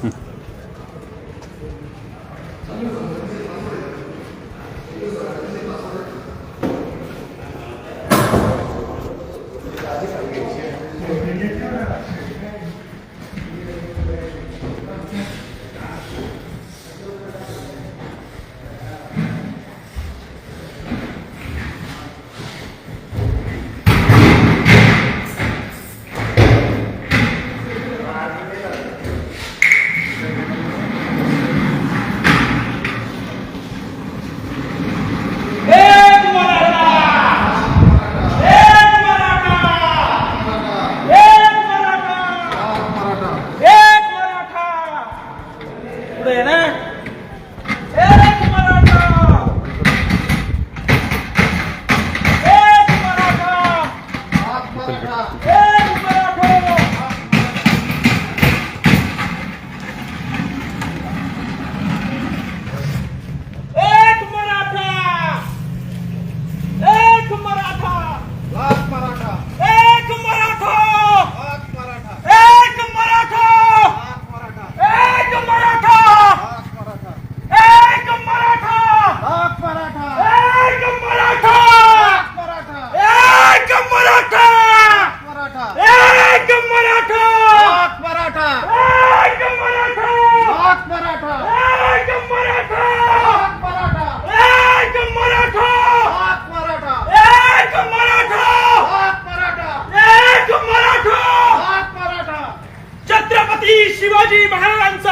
Hmm.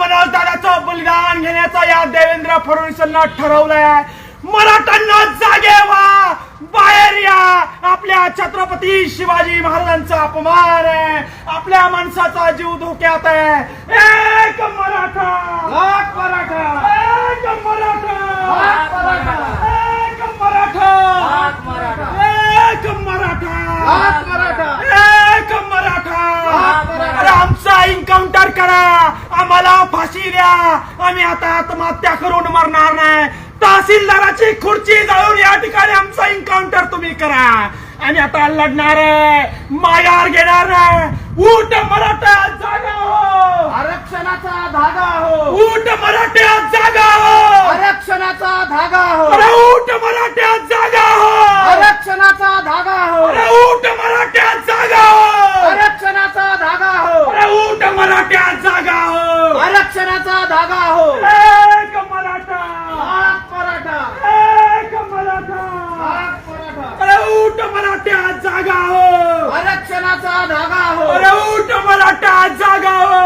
आपल्या मनोज दादाचं बलिदान घेण्याचा या देवेंद्र फडणवीसांना ठरवलंय. मराठ्यांना जागे व्हा. बाहेर या. आपल्या छत्रपती शिवाजी महाराजांचा अपमान आहे. आपल्या माणसाचा जीव धोक्यात आहे. एक मराठा. एक मराठा. एक मराठा. आम्हाला फाशी द्या. आम्ही आता आत्महत्या करून मरणार नाही. तहसीलदाराची खुर्ची जाळून या ठिकाणी आमचा एन्काउंटर तुम्ही करा. आणि आता लढणार आहे. माघार घेणार आहे ऊट मराठा जागा हो. आरक्षणाचा धागा हो. ऊट मराठ्या जागा हो. आरक्षणाचा धागा हो. अरे ऊट मराठ्या जागा हो. आरक्षणाचा धागा धागा आहो. एक मराठा. हात मराठा. एक मराठा. हात मराठा. अरे उठ मराठ्या जागा आहो. आरक्षणाचा धागा आहो. अरे उठ मराठा जागा आहो.